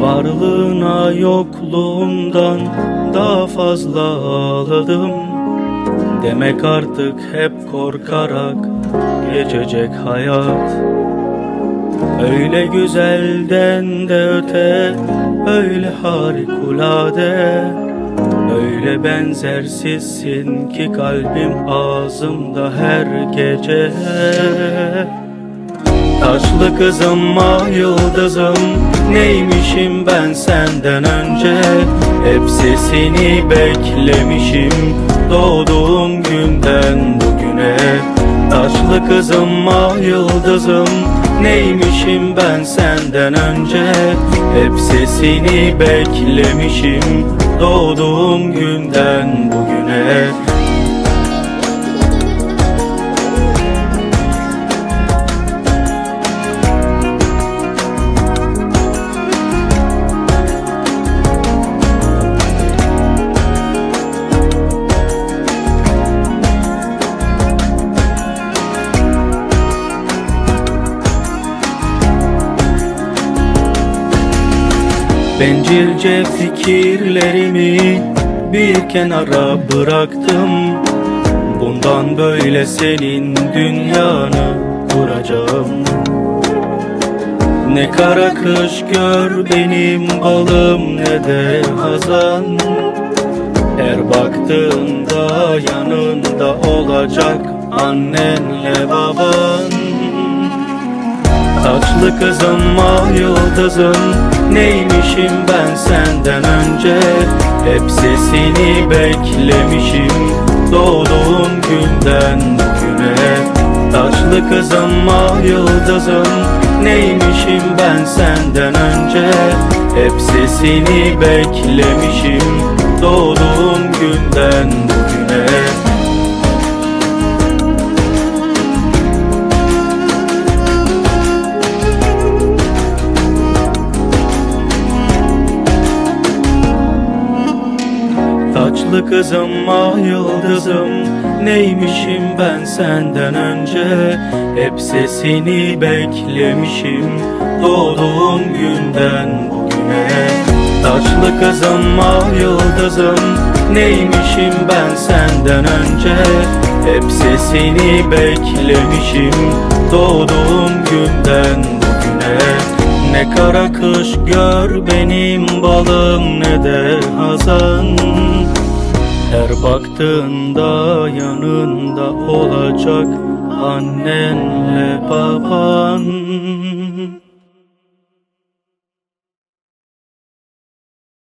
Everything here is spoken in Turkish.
Varlığına yokluğundan daha fazla ağladım. Demek artık hep korkarak geçecek hayat. Öyle güzelden de öte Öyle harikulade Öyle benzersizsin ki kalbim ağzımda her gece. Taşlı kızım ma yıldızım Neymişim ben senden önce? Hep sesini beklemişim Doğduğum günden bugüne. Taşlı kızım ma yıldızım Neymişim ben senden önce? Hep sesini beklemişim Doğduğum günden bugüne Bencilce fikirlerimi bir kenara bıraktım. Bundan böyle senin dünyanı kuracağım. Ne kara kış gör benim balım ne de hazan. Her baktığında yanında olacak annenle baban. Taçlı kızım ma yıldızım Neymişim ben senden önce? Hep sesini beklemişim. Doğduğum günden bugüne. Taçlı kızım ma yıldızım. Neymişim ben senden önce? Hep sesini beklemişim Taçlı kızım ah yıldızım Neymişim ben senden önce? Hep sesini beklemişim Doğduğum günden bugüne. Taçlı kızım ah yıldızım Neymişim ben senden önce? Hep sesini beklemişim Doğduğum günden bugüne. Ne kara kış gör benim balım ne de hazan Her baktığında yanında olacak annenle baban